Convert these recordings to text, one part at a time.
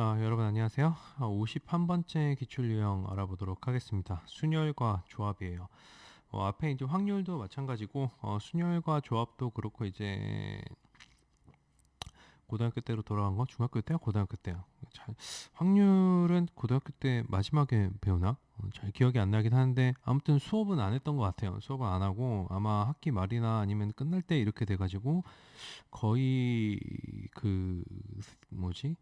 아, 여러분 안녕하세요. 51번째 기출 유형 알아보도록 하겠습니다. 순열과 조합이에요. 어, 앞에 이제 확률도 마찬가지고 어, 순열과 조합도 그렇고 이제 고등학교 때로 돌아간 거 중학교 때요 고등학교 때요 잘, 확률은 고등학교 때 마지막에 배우나 어, 잘 기억이 안 나긴 하는데 아무튼 수업은 안 했던 것 같아요 수업은 안 하고 아마 학기 말이나 아니면 끝날 때 이렇게 돼가지고 거의 그 뭐지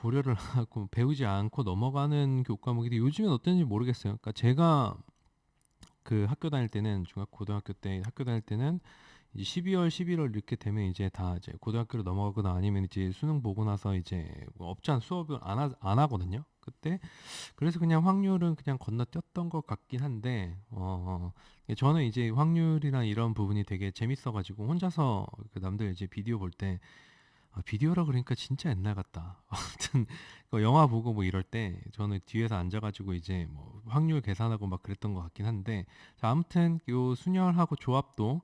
고려를 하고 배우지 않고 넘어가는 교과목인데 요즘엔 어떤지 모르겠어요. 그러니까 제가 그 학교 다닐 때는 중학 고등학교 때 학교 다닐 때는 이제 12월, 11월 이렇게 되면 이제 다 이제 고등학교로 넘어가거나 아니면 이제 수능 보고 나서 이제 뭐 업장 수업을 안, 하, 안 하거든요. 그때 그래서 그냥 확률은 그냥 건너뛰었던 것 같긴 한데 어, 어 저는 이제 확률이나 이런 부분이 되게 재밌어가지고 혼자서 그 남들 이제 비디오 볼때 아, 비디오라 그러니까 진짜 옛날 같다. 아무튼 그 영화 보고 뭐 이럴 때 저는 뒤에서 앉아가지고 이제 뭐 확률 계산하고 막 그랬던 것 같긴 한데 자, 아무튼 요 순열하고 조합도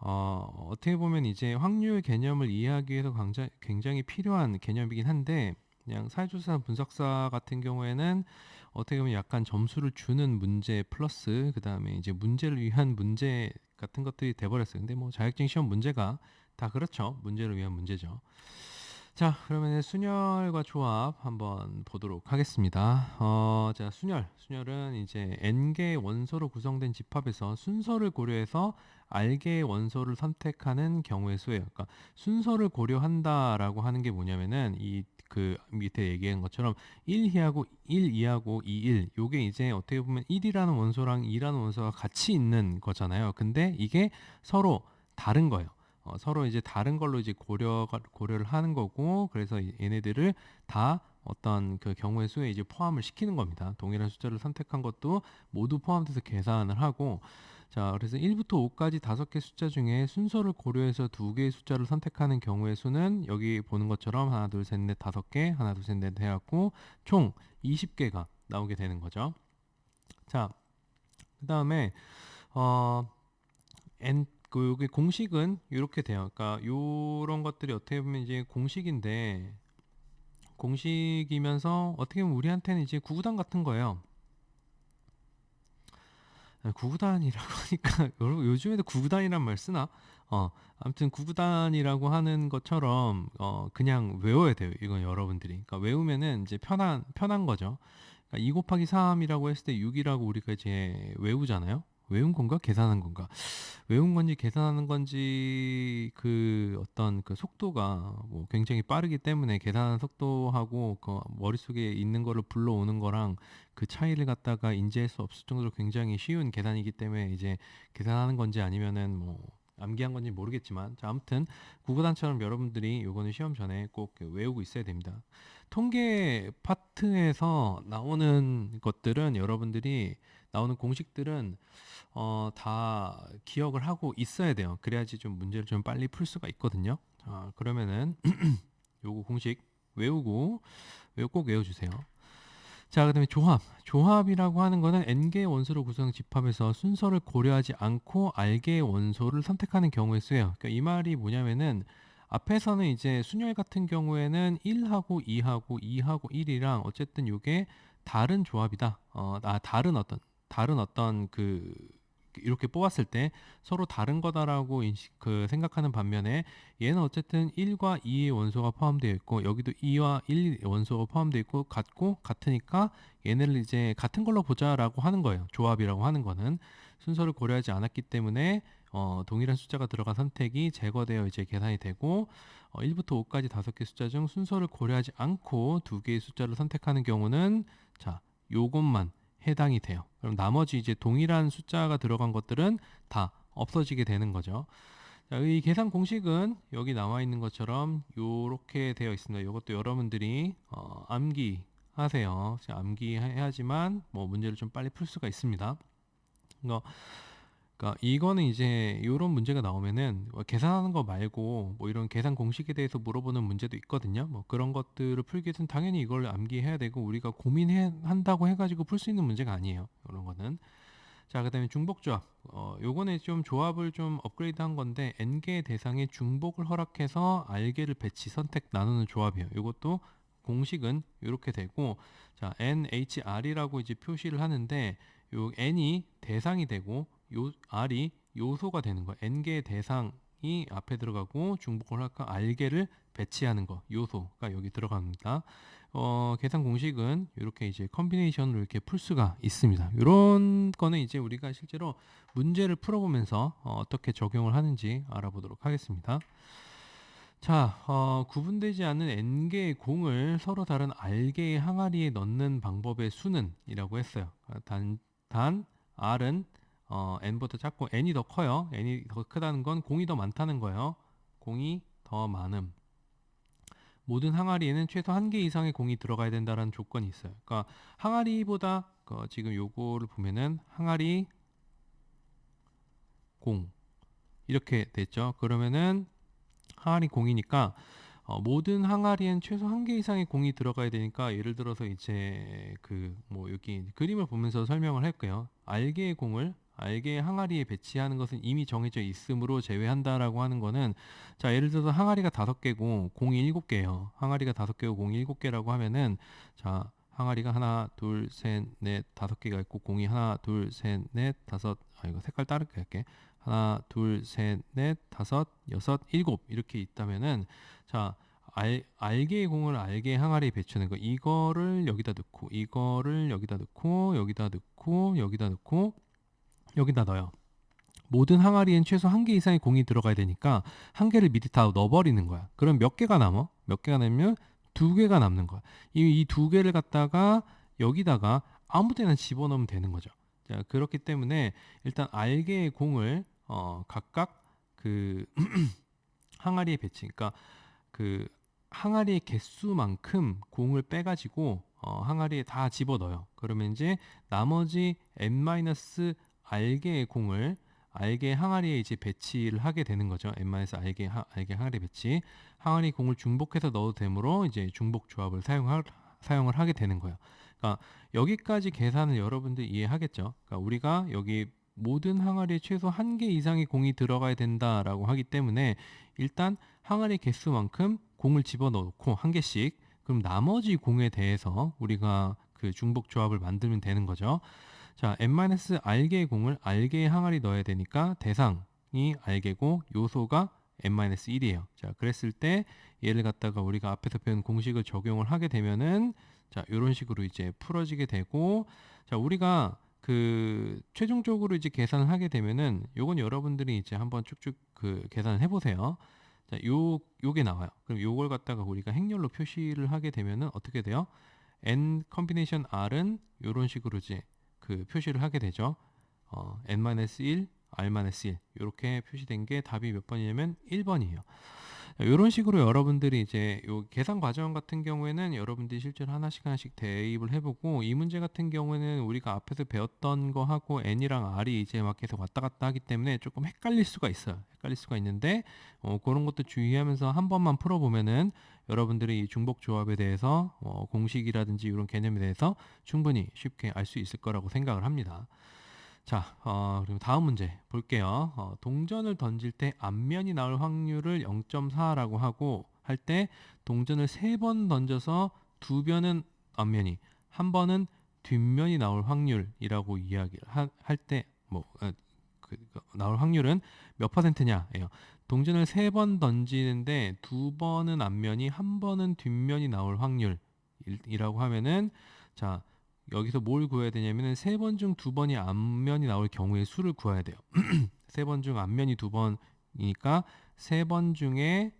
어, 어떻게 보면 이제 확률 개념을 이해하기 위해서 굉장히 필요한 개념이긴 한데 그냥 사회조사 분석사 같은 경우에는 어떻게 보면 약간 점수를 주는 문제 플러스 그 다음에 이제 문제를 위한 문제 같은 것들이 돼버렸어요. 근데 뭐 자격증 시험 문제가 다 그렇죠. 문제를 위한 문제죠. 자, 그러면 순열과 조합 한번 보도록 하겠습니다. 어, 자, 순열. 순열은 이제 n개의 원소로 구성된 집합에서 순서를 고려해서 r개의 원소를 선택하는 경우의 수예요. 그러니까 순서를 고려한다라고 하는 게 뭐냐면은 이 그 밑에 얘기한 것처럼 1, 2하고 1, 2하고 2, 1. 요게 이제 어떻게 보면 1이라는 원소랑 2라는 원소가 같이 있는 거잖아요. 근데 이게 서로 다른 거예요. 어, 서로 이제 다른 걸로 이제 고려 고려를 하는 거고 그래서 얘네들을 다 어떤 그 경우의 수에 이제 포함을 시키는 겁니다. 동일한 숫자를 선택한 것도 모두 포함돼서 계산을 하고 자 그래서 1부터 5까지 다섯 개 숫자 중에 순서를 고려해서 두 개의 숫자를 선택하는 경우의 수는 여기 보는 것처럼 하나 둘 셋 넷 다섯 개 하나 둘 셋 넷 해갖고 총 20개가 나오게 되는 거죠. 자그 다음에 어 n 그 여기 공식은 이렇게 돼요. 그러니까 요런 것들이 어떻게 보면 이제 공식인데 공식이면서 어떻게 보면 우리한테는 이제 구구단 같은 거예요. 아, 구구단이라고 하니까 여러분 요즘에도 구구단이란 말 쓰나? 어 아무튼 구구단이라고 하는 것처럼 어 그냥 외워야 돼요. 이건 여러분들이. 그러니까 외우면은 이제 편한 편한 거죠. 그러니까 2 곱하기 3이라고 했을 때 6이라고 우리가 이제 외우잖아요. 외운 건가 계산한 건가 외운 건지 계산하는 건지 그 어떤 그 속도가 뭐 굉장히 빠르기 때문에 계산하는 속도하고 그 머릿속에 있는 거를 불러오는 거랑 그 차이를 갖다가 인지할 수 없을 정도로 굉장히 쉬운 계산이기 때문에 이제 계산하는 건지 아니면은 뭐 암기한 건지 모르겠지만 자 아무튼 구구단처럼 여러분들이 요거는 시험 전에 꼭 외우고 있어야 됩니다. 통계 파트에서 나오는 것들은 여러분들이 나오는 공식들은 어, 다 기억을 하고 있어야 돼요. 그래야지 좀 문제를 좀 빨리 풀 수가 있거든요. 자, 그러면은 요거 공식 외우고 꼭 외워주세요. 자, 그 다음에 조합. 조합이라고 하는 거는 n개의 원소로 구성 집합에서 순서를 고려하지 않고 r개의 원소를 선택하는 경우에 쓰여요. 그러니까 이 말이 뭐냐면은 앞에서는 이제 순열 같은 경우에는 1하고 2하고 2하고 1이랑 어쨌든 요게 다른 조합이다. 어, 아, 다른 어떤 다른 어떤 그 이렇게 뽑았을 때 서로 다른 거다라고 인식 그 생각하는 반면에 얘는 어쨌든 1과 2의 원소가 포함되어 있고 여기도 2와 1 원소가 포함되어 있고 같고 같으니까 얘네를 이제 같은 걸로 보자라고 하는 거예요. 조합이라고 하는 거는 순서를 고려하지 않았기 때문에 어, 동일한 숫자가 들어간 선택이 제거되어 이제 계산이 되고 어, 1부터 5까지 다섯 개 숫자 중 순서를 고려하지 않고 두 개의 숫자를 선택하는 경우는 자 요것만 해당이 돼요. 그럼 나머지 이제 동일한 숫자가 들어간 것들은 다 없어지게 되는 거죠. 자, 이 계산 공식은 여기 나와 있는 것처럼 이렇게 되어 있습니다. 이것도 여러분들이 어, 암기 하세요. 암기해야지만 뭐 문제를 좀 빨리 풀 수가 있습니다. 그러니까 그러니까 이거는 이제 이런 문제가 나오면은 뭐 계산하는 거 말고 뭐 이런 계산 공식에 대해서 물어보는 문제도 있거든요. 뭐 그런 것들을 풀기 위해서는 당연히 이걸 암기해야 되고 우리가 고민해 한다고 해가지고 풀 수 있는 문제가 아니에요. 이런 거는. 자, 그 다음에 중복조합. 어, 요거는 좀 조합을 좀 업그레이드 한 건데 n개 대상에 중복을 허락해서 r개를 배치 선택 나누는 조합이에요. 요것도 공식은 이렇게 되고 자 NHR이라고 이제 표시를 하는데 요 N이 대상이 되고 요 R이 요소가 되는 거 N개의 대상이 앞에 들어가고 할까 R개를 배치하는 거 요소가 여기 들어갑니다. 어, 계산 공식은 이렇게 이제 컨비네이션으로 이렇게 풀 수가 있습니다. 이런 거는 이제 우리가 실제로 문제를 풀어보면서 어, 떻게 적용을 하는지 알아보도록 하겠습니다. 자, 어, 구분되지 않는 n개의 공을 서로 다른 r개의 항아리에 넣는 방법의 수는 이라고 했어요. 단, 단 r은 어, n보다 작고 n이 더 커요. n이 더 크다는 건 공이 더 많다는 거예요. 공이 더 많음. 모든 항아리에는 최소 한 개 이상의 공이 들어가야 된다는 조건이 있어요. 그러니까 항아리보다 어, 지금 요거를 보면은 항아리 공 이렇게 됐죠. 그러면은 항아리 공이니까 어, 모든 항아리엔 최소 한 개 이상의 공이 들어가야 되니까 예를 들어서 이제 그 뭐 여기 그림을 보면서 설명을 할게요. 알개의 공을 알개의 항아리에 배치하는 것은 이미 정해져 있으므로 제외한다라고 하는 거는 자 예를 들어서 항아리가 다섯 개고 공이 일곱 개예요. 항아리가 다섯 개고 공이 일곱 개라고 하면은 자 항아리가 하나 둘 셋 넷 다섯 개가 있고 공이 하나 둘 셋 넷 다섯 아 이거 색깔 다르게 할게 하나 둘 셋 넷 다섯 여섯 일곱 이렇게 있다면은 자 알, 알개의 공을 알개의 항아리에 배치하는 거 이거를 여기다 넣고 이거를 여기다 넣고 여기다 넣고 여기다 넣고 여기다 넣어요. 모든 항아리엔 최소 한 개 이상의 공이 들어가야 되니까 한 개를 미리 다 넣어버리는 거야. 그럼 몇 개가 남어? 몇 개가 남으면 두 개가 남는 거야. 이두 개를 갖다가 여기다가 아무 데나 집어넣으면 되는 거죠. 자, 그렇기 때문에 일단 알개의 공을 어, 각각 그 항아리에 배치, 그러니까 그 항아리의 개수만큼 공을 빼가지고 어, 항아리에 다 집어넣어요. 그러면 이제 나머지 n 알개의 공을 알개 항아리에 이제 배치를 하게 되는 거죠. n-알개 알개 항아리 배치. 항아리 공을 중복해서 넣어도 되므로 이제 중복 조합을 사용할 사용을 하게 되는 거예요. 그러니까 여기까지 계산을 여러분들 이해하겠죠. 그러니까 우리가 여기 모든 항아리에 최소 한 개 이상의 공이 들어가야 된다라고 하기 때문에 일단 항아리 개수만큼 공을 집어넣고 한 개씩 그럼 나머지 공에 대해서 우리가 그 중복 조합을 만들면 되는 거죠. 자, n-알개의 공을 알개의 항아리 넣어야 되니까 대상이 알개고 요소가 n-1이에요. 자, 그랬을 때 얘를 갖다가 우리가 앞에서 배운 공식을 적용을 하게 되면은 자, 이런 식으로 이제 풀어지게 되고 자, 우리가 그 최종적으로 이제 계산을 하게 되면은 요건 여러분들이 이제 한번 쭉쭉 그 계산을 해 보세요. 자, 요 요게 나와요. 그럼 요걸 갖다가 우리가 행렬로 표시를 하게 되면은 어떻게 돼요? n 컨비네이션 r은 요런 식으로 이제 그 표시를 하게 되죠. 어, n-1, r-1 이렇게 표시된 게 답이 몇 번이냐면 1번이에요. 이런 식으로 여러분들이 이제 요 계산 과정 같은 경우에는 여러분들이 실제로 하나씩 하나씩 대입을 해보고 이 문제 같은 경우에는 우리가 앞에서 배웠던 거 하고 n이랑 r이 이제 막 계속 왔다 갔다 하기 때문에 조금 헷갈릴 수가 있어요. 헷갈릴 수가 있는데 어, 그런 것도 주의하면서 한 번만 풀어보면은 여러분들이 이 중복 조합에 대해서 어, 공식이라든지 이런 개념에 대해서 충분히 쉽게 알 수 있을 거라고 생각을 합니다. 자, 어, 그리고 다음 문제 볼게요. 어, 동전을 던질 때 앞면이 나올 확률을 0.4라고 하고 할 때 동전을 세 번 던져서 두 번은 앞면이 한 번은 뒷면이 나올 확률이라고 이야기를 할 때뭐 어, 그, 그, 나올 확률은 몇 퍼센트냐예요. 동전을 세 번 던지는데 두 번은 앞면이 한 번은 뒷면이 나올 확률이라고 하면은 자 여기서 뭘 구해야 되냐면은 세 번 중 두 번이 앞면이 나올 경우의 수를 구해야 돼요. 세 번 중 앞면이 두 번이니까 세 번 중에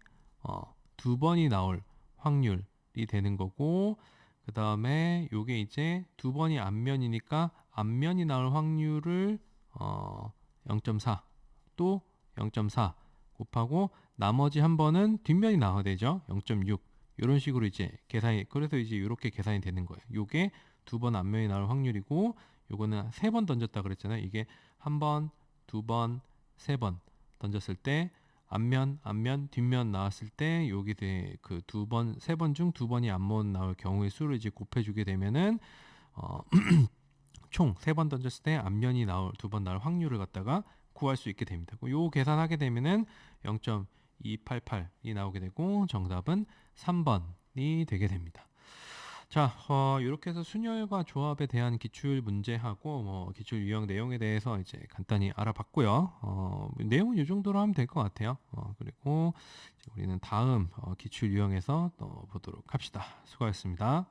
어, 두 번이 나올 확률이 되는 거고 그 다음에 요게 이제 두 번이 앞면이니까 앞면이 나올 확률을 어, 0.4또 0.4 곱하고 나머지 한 번은 뒷면이 나와야 되죠. 0.6 이런 식으로 이제 계산이 그래서 이제 이렇게 계산이 되는 거예요. 요게 두번 앞면이 나올 확률이고 요거는 세 번 던졌다 그랬잖아요. 이게 한 번, 두 번, 세 번 던졌을 때 앞면, 앞면, 뒷면 나왔을 때 여기 그 두 번, 세 번 중 두 번이 앞면 나올 경우의 수를 이제 곱해주게 되면은 어, 총 세 번 던졌을 때 앞면이 나올 두 번 나올 확률을 갖다가 구할 수 있게 됩니다. 요 계산하게 되면은 0.288이 나오게 되고 정답은 3번이 되게 됩니다. 자, 어, 이렇게 해서 순열과 조합에 대한 기출 문제하고 뭐 기출 유형 내용에 대해서 이제 간단히 알아봤고요. 어, 내용은 이 정도로 하면 될 것 같아요. 어, 그리고 우리는 다음 어, 기출 유형에서 또 보도록 합시다. 수고하셨습니다.